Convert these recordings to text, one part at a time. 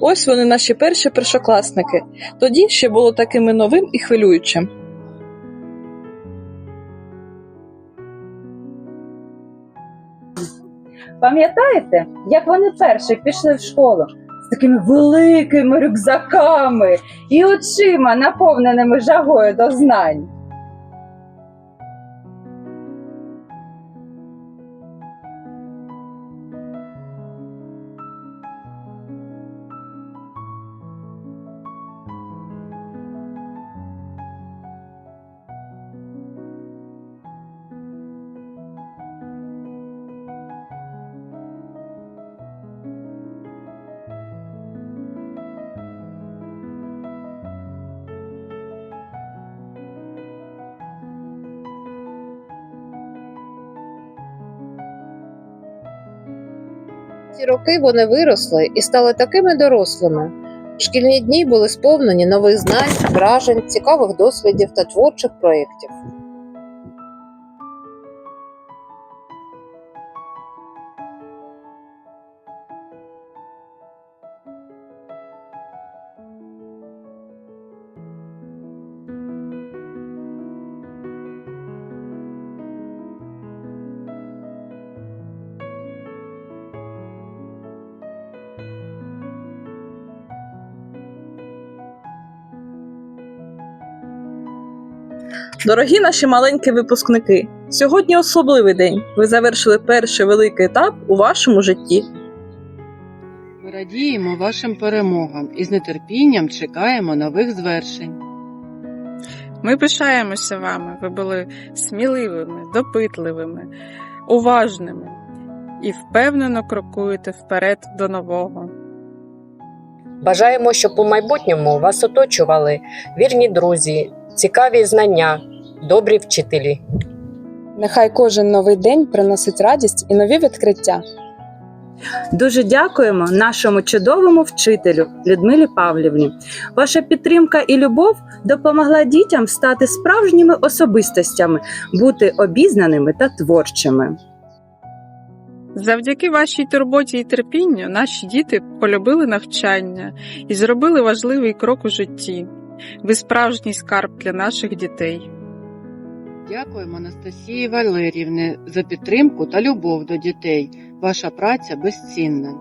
Ось вони наші перші першокласники. Тоді ще було такими новим і хвилюючим. Пам'ятаєте, як вони перші пішли в школу з такими великими рюкзаками і очима, наповненими жагою до знань? Ці роки вони виросли і стали такими дорослими. Шкільні дні були сповнені нових знань, вражень, цікавих досвідів та творчих проєктів. Дорогі наші маленькі випускники, сьогодні особливий день. Ви завершили перший великий етап у вашому житті. Ми радіємо вашим перемогам і з нетерпінням чекаємо нових звершень. Ми пишаємося вами. Ви були сміливими, допитливими, уважними і впевнено крокуєте вперед до нового. Бажаємо, щоб у майбутньому вас оточували вірні друзі, цікаві знання, добрі вчителі. Нехай кожен новий день приносить радість і нові відкриття. Дуже дякуємо нашому чудовому вчителю Людмилі Павлівні. Ваша підтримка і любов допомогла дітям стати справжніми особистостями, бути обізнаними та творчими. Завдяки вашій турботі і терпінню наші діти полюбили навчання і зробили важливий крок у житті. Ви справжній скарб для наших дітей. Дякуємо Анастасії Валерівні за підтримку та любов до дітей. Ваша праця безцінна.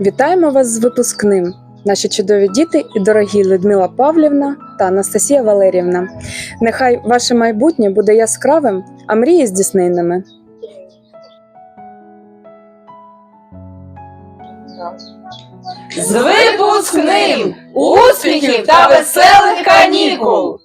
Вітаємо вас з випускним, наші чудові діти і дорогі Людмила Павлівна та Анастасія Валерівна. Нехай ваше майбутнє буде яскравим, а мрії здійсненними. З випускним! Успіхів та веселих канікул!